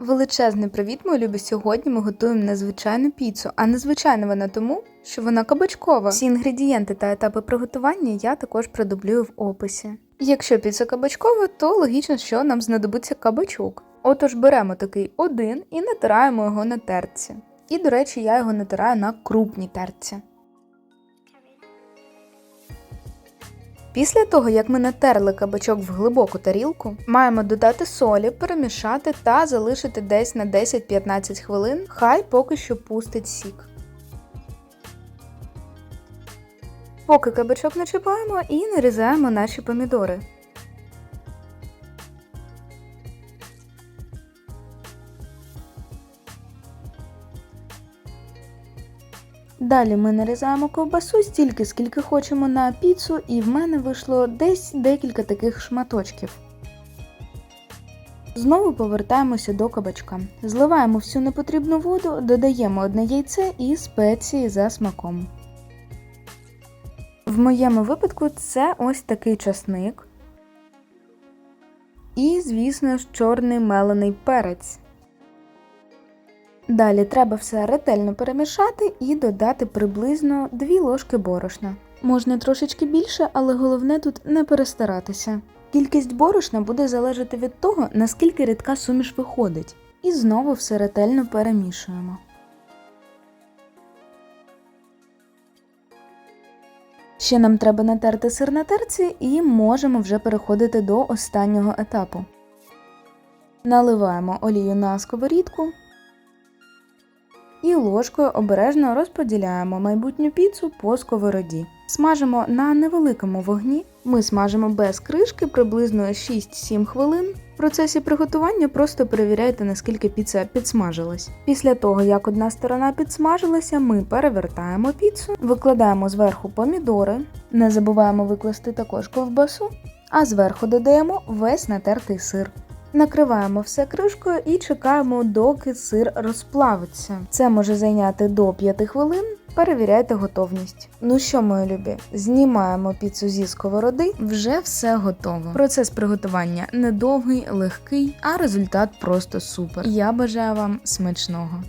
Величезний привіт, мої любі! Сьогодні ми готуємо незвичайну піцу, а незвичайна вона тому, що вона кабачкова. Всі інгредієнти та етапи приготування я також продублюю в описі. Якщо піца кабачкова, то логічно, що нам знадобиться кабачок. Отож беремо такий один і натираємо його на терці. І, до речі, я його натираю на крупній терці. Після того, як ми натерли кабачок в глибоку тарілку, маємо додати солі, перемішати та залишити десь на 10-15 хвилин, хай поки що пустить сік. Поки кабачок начіпаємо і нарізаємо наші помідори. Далі ми нарізаємо ковбасу стільки, скільки хочемо на піцу, і в мене вийшло десь декілька таких шматочків. Знову повертаємося до кабачка. Зливаємо всю непотрібну воду, додаємо одне яйце і спеції за смаком. В моєму випадку це ось такий часник. І, звісно ж, чорний мелений перець. Далі треба все ретельно перемішати і додати приблизно 2 ложки борошна. Можна трошечки більше, але головне тут не перестаратися. Кількість борошна буде залежати від того, наскільки рідка суміш виходить. І знову все ретельно перемішуємо. Ще нам треба натерти сир на терці і можемо вже переходити до останнього етапу. Наливаємо олію на сковорідку і ложкою обережно розподіляємо майбутню піцу по сковороді. Смажимо на невеликому вогні. Ми смажимо без кришки приблизно 6-7 хвилин. В процесі приготування просто перевіряйте, наскільки піца підсмажилась. Після того, як одна сторона підсмажилася, ми перевертаємо піцу, викладаємо зверху помідори, не забуваємо викласти також ковбасу, а зверху додаємо весь натертий сир. Накриваємо все кришкою і чекаємо, доки сир розплавиться. Це може зайняти до 5 хвилин. Перевіряйте готовність. Ну що, мої любі, знімаємо піцу зі сковороди, вже все готово. Процес приготування недовгий, легкий, а результат просто супер. Я бажаю вам смачного.